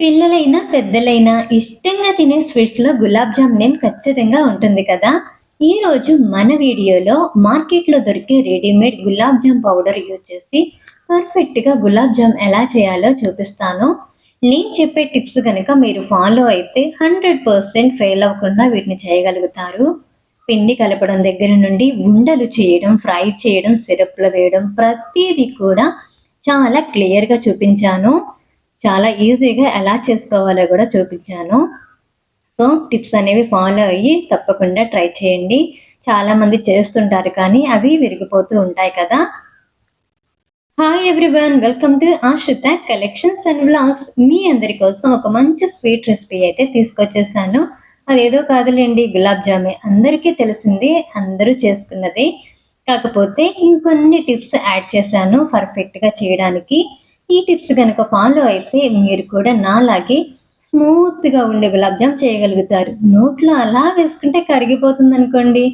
పిల్లలైనా, పెద్దలైనా ఇష్టంగా తినే స్వీట్స్‌లో గులాబ్ జామ్ నేమ్ ఖచ్చితంగా ఉంటుంది కదా! ఈరోజు మన వీడియోలో మార్కెట్‌లో దొరికే readymade gulab jam powder use చేసి పర్ఫెక్ట్‌గా గులాబ్ జామ్ ఎలా చేయాలో చూపిస్తాను. నేను చెప్పే టిప్స్ కనుక మీరు ఫాలో అయితే 100% ఫెయిల్ అవ్వకుండా వీటిని చేయగలుగుతారు. పిండి కలపడం దగ్గర నుండి ఉండలు చేయడం, ఫ్రై చేయడం, సిరప్‌లో వేయడం ప్రతిదీ కూడా చాలా క్లియర్‌గా చూపించాను. చాలా ఈజీగా ఎలా చేసుకోవాలో కూడా చూపించాను. సో, టిప్స్ అనేవి ఫాలో అయ్యి తప్పకుండా ట్రై చేయండి. చాలామంది చేస్తుంటారు కానీ అవి విరిగిపోతూ ఉంటాయి కదా! Hi everyone welcome to Ashritha collections and vlogs. మీ అందరి కోసం ఒక మంచి స్వీట్ రెసిపీ అయితే తీసుకొచ్చేసాను. అదేదో కాదులేండి గులాబ్ జామే. అందరికీ తెలిసిందే, అందరూ చేసుకున్నది కాకపోతే ఇంకొన్ని టిప్స్ యాడ్ చేశాను పర్ఫెక్ట్‌గా చేయడానికి. ఈ టిప్స్ కనుక ఫాలో అయితే మీరు కూడా నాలాగే స్మూత్‌గా ఉండే గులాబ్ జామ్ చేయగలుగుతారు. నోట్లో అలా వేసుకుంటే కరిగిపోతుంది అనుకోండి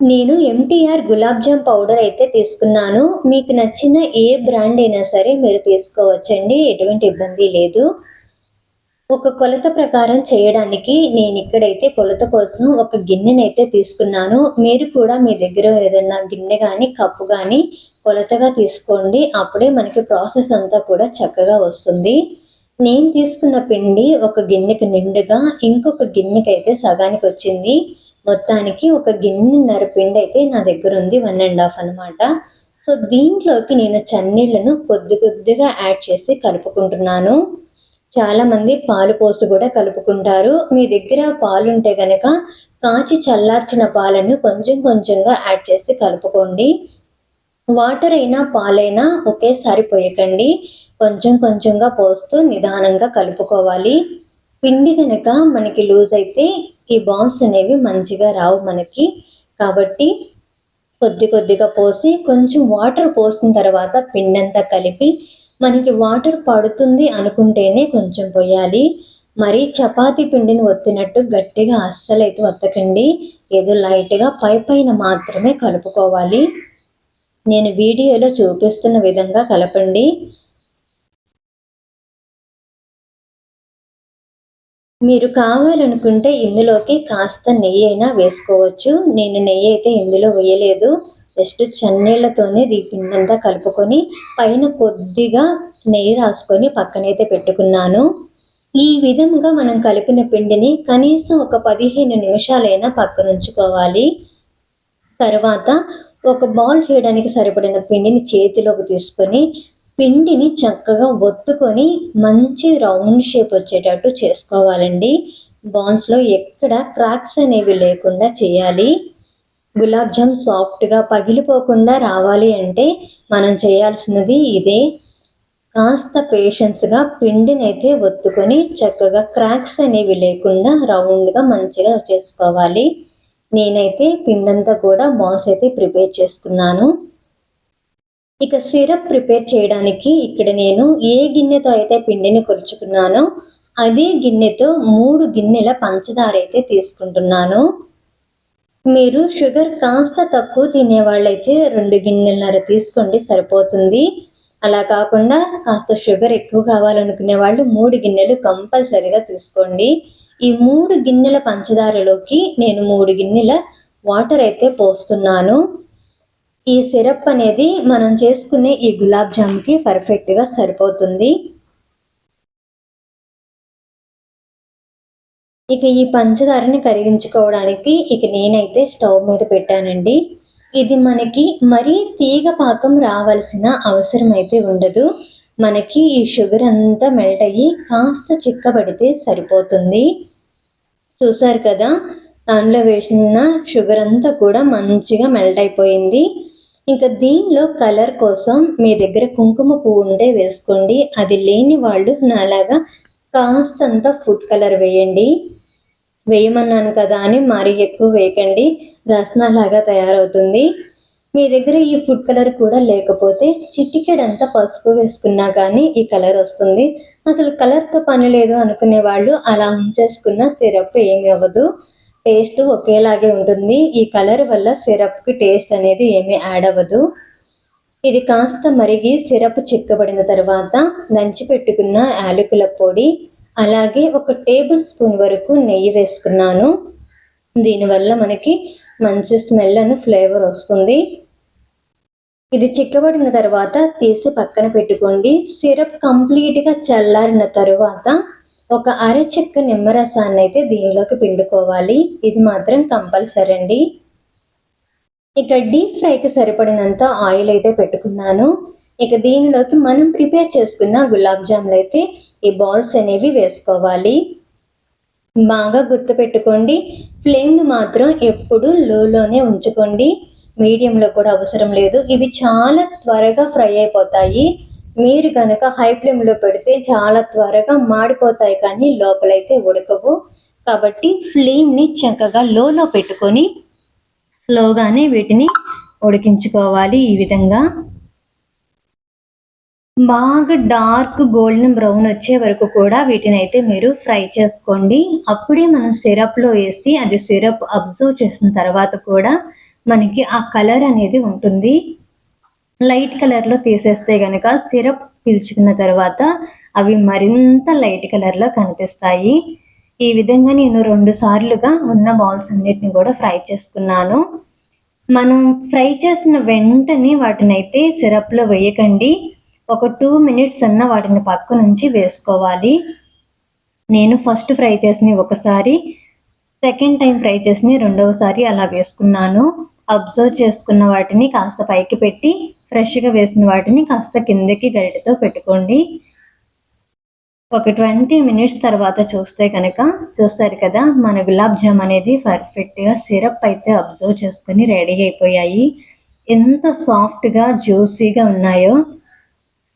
నేను ఎంటీఆర్ గులాబ్ జామ్ పౌడర్ అయితే తీసుకున్నాను. మీకు నచ్చిన ఏ బ్రాండ్ అయినా సరే మీరు తీసుకోవచ్చండి. ఎటువంటి ఇబ్బంది లేదు. ఒక కొలత ప్రకారం చేయడానికి నేను ఇక్కడైతే కొలత కోసం ఒక గిన్నెనైతే తీసుకున్నాను. మీరు కూడా మీ దగ్గర ఏదైనా గిన్నె కానీ కప్పు కానీ కొలతగా తీసుకోండి. అప్పుడే మనకి ప్రాసెస్ అంతా కూడా చక్కగా వస్తుంది. నేను తీసుకున్న పిండి ఒక గిన్నెకి నిండుగా, ఇంకొక గిన్నెకి అయితే సగానికి వచ్చింది. మొత్తానికి ఒక గిన్నెన్నర పిండి అయితే నా దగ్గర ఉంది. వన్ అండ్ హాఫ్ అనమాట. సో, దీంట్లోకి నేను చన్నీళ్ళను కొద్ది కొద్దిగా యాడ్ చేసి కలుపుకుంటున్నాను. చాలామంది పాలు పోసి కూడా కలుపుకుంటారు. మీ దగ్గర పాలుంటే కనుక కాచి చల్లార్చిన పాలను కొంచెం కొంచెంగా యాడ్ చేసి కలుపుకోండి. వాటర్ అయినా, పాలైనా ఒకేసారి పోయకండి. కొంచెం కొంచెంగా పోస్తూ నిదానంగా కలుపుకోవాలి. పిండి కనుక మనకి లూజ్ అయితే ఈ బాల్స్ అనేవి మంచిగా రావు మనకి. కాబట్టి కొద్ది కొద్దిగా పోసి కొంచెం వాటర్ పోసిన తర్వాత పిండంతా కలిపి మనకి వాటర్ పడుతుంది అనుకుంటేనే కొంచెం పోయాలి మరి చపాతీ పిండిని ఒత్తినట్టు గట్టిగా అస్సలైతే ఒత్తకండి. ఏదో లైట్‌గా పైపైన మాత్రమే కలుపుకోవాలి. నేను వీడియోలో చూపిస్తున్న విధంగా కలపండి. మీరు కావాలనుకుంటే ఇందులోకి కాస్త నెయ్యి అయినా వేసుకోవచ్చు. నేను నెయ్యి అయితే ఇందులో వేయలేదు. జస్ట్ చన్నీళ్ళతోనే ఈ కలుపుకొని పైన కొద్దిగా నెయ్యి రాసుకొని పక్కనైతే పెట్టుకున్నాను. ఈ విధంగా మనం కలిపిన పిండిని కనీసం ఒక 15 నిమిషాలైనా పక్కనుంచుకోవాలి. తర్వాత ఒక బాల్ చేయడానికి సరిపడిన పిండిని చేతిలోకి తీసుకొని పిండిని చక్కగా ఒత్తుకొని మంచి రౌండ్ షేప్ వచ్చేటట్టు చేసుకోవాలండి. బాల్స్‌లో ఎక్కడ క్రాక్స్ అనేవి లేకుండా చేయాలి. గులాబ్ జామ్ సాఫ్ట్‌గా పగిలిపోకుండా రావాలి అంటే మనం చేయాల్సినది ఇదే. కాస్త పేషెన్స్‌గా పిండినైతే ఒత్తుకొని చక్కగా క్రాక్స్ అనేవి లేకుండా రౌండ్‌గా మంచిగా చేసుకోవాలి. నేనైతే పిండంతా కూడా బాస్ అయితే ప్రిపేర్ చేసుకున్నాను. ఇక సిరప్ ప్రిపేర్ చేయడానికి ఇక్కడ నేను ఏ గిన్నెతో అయితే పిండిని కొలుచుకున్నానో అదే గిన్నెతో మూడు గిన్నెల పంచదార అయితే తీసుకుంటున్నాను. మీరు షుగర్ కాస్త తక్కువ తినేవాళ్ళైతే రెండు గిన్నెలన్నర తీసుకోండి సరిపోతుంది. అలా కాకుండా కాస్త షుగర్ ఎక్కువ కావాలనుకునే వాళ్ళు మూడు గిన్నెలు కంపల్సరీగా తీసుకోండి. ఈ మూడు గిన్నెల పంచదారలోకి నేను మూడు గిన్నెల వాటర్ అయితే పోస్తున్నాను. ఈ సిరప్ అనేది మనం చేసుకునే ఈ గులాబ్ జామ్‌కి పర్ఫెక్ట్‌గా సరిపోతుంది. ఇక ఈ పంచదారని కరిగించుకోవడానికి ఇక నేనైతే స్టవ్ మీద పెట్టానండి. ఇది మనకి మరీ తీగ పాకం రావాల్సిన అవసరం అయితే ఉండదు. మనకి ఈ షుగర్ అంతా మెల్ట్ అయ్యి కాస్త చిక్కబడితే సరిపోతుంది. చూసారు కదా! దానిలో వేసిన షుగర్ అంతా కూడా మంచిగా మెల్ట్ అయిపోయింది. ఇంక దీనిలో కలర్ కోసం మీ దగ్గర కుంకుమ పువ్వు ఉంటే వేసుకోండి. అది లేని వాళ్ళు నాలాగా కాస్తంత ఫుడ్ కలర్ వేయండి. వేయమన్నాను కదా అని మరీ ఎక్కువ వేయకండి. రసనలాగా తయారవుతుంది. మీ దగ్గర ఈ ఫుడ్ కలర్ కూడా లేకపోతే చిట్టికెడంతా పసుపు వేసుకున్నా కానీ ఈ కలర్ వస్తుంది. అసలు కలర్‌తో పని లేదు అనుకునే వాళ్ళు అలా ఉంచేసుకున్న సిరప్ ఏమి అవ్వదు. టేస్ట్ ఒకేలాగే ఉంటుంది. ఈ కలర్ వల్ల సిరప్‌కి టేస్ట్ అనేది ఏమీ యాడ్ అవ్వదు. ఇది కాస్త మరిగి సిరప్ చిక్కబడిన తర్వాత నంచి పెట్టుకున్న యాలకుల పొడి అలాగే ఒక టేబుల్ స్పూన్ వరకు నెయ్యి వేసుకున్నాను. దీనివల్ల మనకి మంచి స్మెల్ అని ఫ్లేవర్ వస్తుంది. ఇది చిక్కబడిన తర్వాత తీసి పక్కన పెట్టుకోండి. సిరప్ కంప్లీట్గా చల్లారిన తర్వాత ఒక అర చెక్క నిమ్మరసాన్ని అయితే దీనిలోకి పిండుకోవాలి. ఇది మాత్రం కంపల్సరీ అండి. ఇక డీప్ ఫ్రైకి సరిపడినంత ఆయిల్ అయితే పెట్టుకున్నాను. ఇక దీనిలోకి మనం ప్రిపేర్ చేసుకున్న గులాబ్ జాములు అయితే ఈ బాల్స్ అనేవి వేసుకోవాలి. బాగా గుర్తుపెట్టుకోండి ఫ్లేమ్ను మాత్రం ఎప్పుడు లోలోనే ఉంచుకోండి. మీడియంలో కూడా అవసరం లేదు. ఇవి చాలా త్వరగా ఫ్రై అయిపోతాయి. మీరు కనుక హై ఫ్లేమ్లో పెడితే చాలా త్వరగా మాడిపోతాయి కానీ లోపలైతే ఉడకవు. కాబట్టి ఫ్లేమ్ని చక్కగా లోలో పెట్టుకొని స్లోగానే వీటిని ఉడికించుకోవాలి ఈ విధంగా. బాగా డార్క్ గోల్డెన్ బ్రౌన్ వచ్చే వరకు కూడా వీటిని అయితే మీరు ఫ్రై చేసుకోండి. అప్పుడే మనం సిరప్లో వేసి అది సిరప్ అబ్జర్వ్ చేసిన తర్వాత కూడా మనకి ఆ కలర్ అనేది ఉంటుంది. లైట్ కలర్లో తీసేస్తే కనుక సిరప్ పీల్చుకున్న తర్వాత అవి మరింత లైట్ కలర్లో కనిపిస్తాయి. ఈ విధంగా నేను రెండు సార్లుగా ఉన్న బాల్స్ అన్నిటిని కూడా ఫ్రై చేసుకున్నాను. మనం ఫ్రై చేసిన వెంటనే వాటిని అయితే సిరప్లో వేయకండి. ఒక టూ మినిట్స్ అన్న వాటిని పక్క నుంచి వేసుకోవాలి. నేను ఫస్ట్ ఫ్రై చేసిన ఒకసారి సెకండ్ టైం ఫ్రై చేసిన రెండవసారి అలా వేసుకున్నాను. అబ్జర్వ్ చేసుకున్న వాటిని కాస్త పైకి పెట్టి ఫ్రెష్గా వేసిన వాటిని కాస్త కిందకి గరిటతో పెట్టుకోండి. ఒక ట్వంటీ మినిట్స్ తర్వాత చూస్తే కనుక చూస్తారు కదా మన గులాబ్ జామ్ అనేది పర్ఫెక్ట్గా సిరప్ అయితే అబ్జర్వ్ చేసుకొని రెడీ అయిపోయాయి. ఎంత సాఫ్ట్గా జ్యూసీగా ఉన్నాయో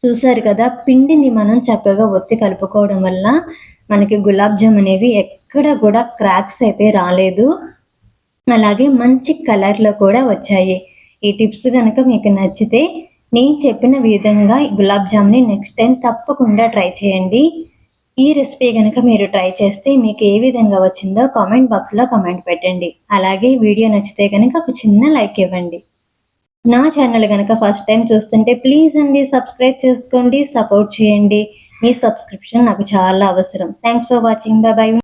చూసారు కదా పిండిని మనం చక్కగా ఒత్తి కలుపుకోవడం వల్ల మనకి గులాబ్ జామ్ అనేవి ఎక్కడ కూడా క్రాక్స్ అయితే రాలేదు. అలాగే మంచి కలర్లో కూడా వచ్చాయి. ఈ టిప్స్ కనుక మీకు నచ్చితే నేను చెప్పిన విధంగా గులాబ్ జామ్ని నెక్స్ట్ టైం తప్పకుండా ట్రై చేయండి. ఈ రెసిపీ కనుక మీరు ట్రై చేస్తే మీకు ఏ విధంగా వచ్చిందో కామెంట్ బాక్స్లో కామెంట్ పెట్టండి. అలాగే వీడియో నచ్చితే కనుక ఒక చిన్న లైక్ ఇవ్వండి. నా ఛానల్ కనుక ఫస్ట్ టైం చూస్తుంటే ప్లీజ్ అండి సబ్స్క్రైబ్ చేసుకోండి సపోర్ట్ చేయండి. మీ సబ్స్క్రిప్షన్ నాకు చాలా అవసరం. Thanks for watching bye